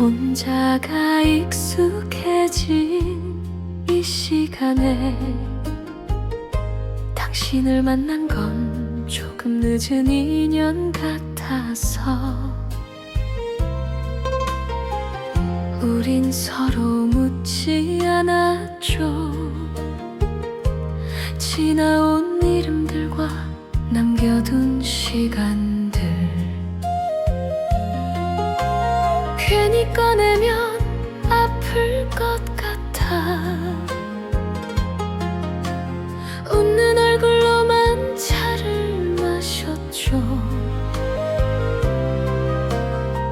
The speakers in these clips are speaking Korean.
혼자가 익숙해진 이 시간에 당신을 만난 건 조금 늦은 인연 같아 우린 서로 묻지 않았죠. 지나온 이름들과 남겨둔 시간들. 괜히 꺼내면 아플 것 같아. 웃는 얼굴로만 차를 마셨죠.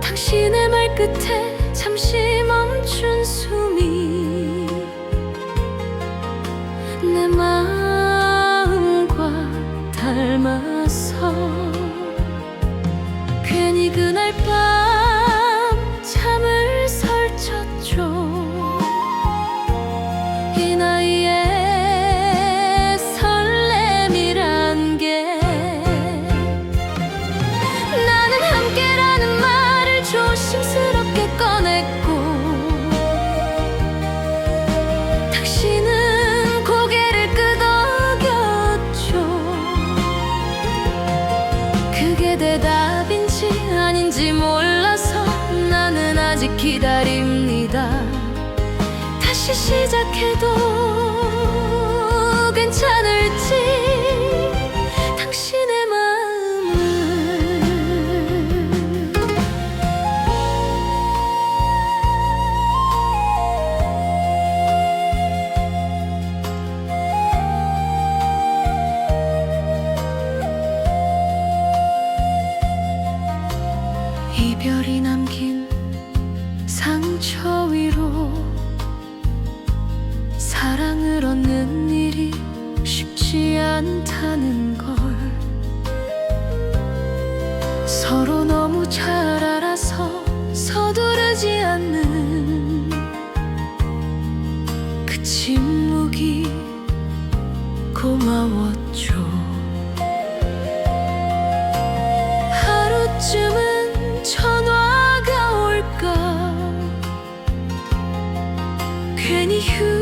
당신의 말끝에 아직 기다립니다. 다시 시작해도 않다는 걸 서로 너무 잘 알아서 서두르지 않는 그 침묵이 고마웠죠. 하루쯤은 전화가 올까 괜히 휴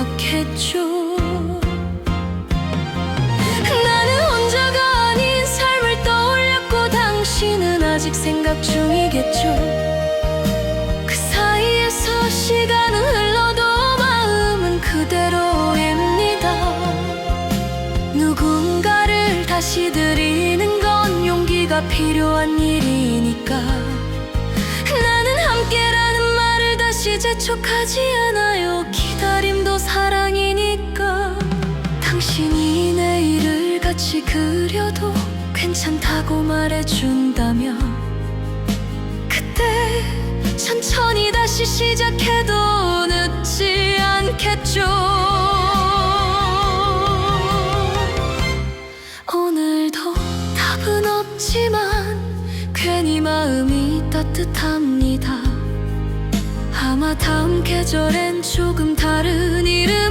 생각했죠. 나는 혼자가 아닌 삶을 떠올렸고 당신은 아직 생각 중이겠죠. 그 사이에서 시간은 흘러도 마음은 그대로입니다. 누군가를 다시 드리는 건 용기가 필요한 일이니까. 나는 함께라는 말을 다시 재촉하지 않아 이 내일을 같이 그려도 괜찮다고 말해준다면 그때 천천히 다시 시작해도 늦지 않겠죠. 오늘도 답은 없지만 괜히 마음이 따뜻합니다. 아마 다음 계절엔 조금 다른 이름을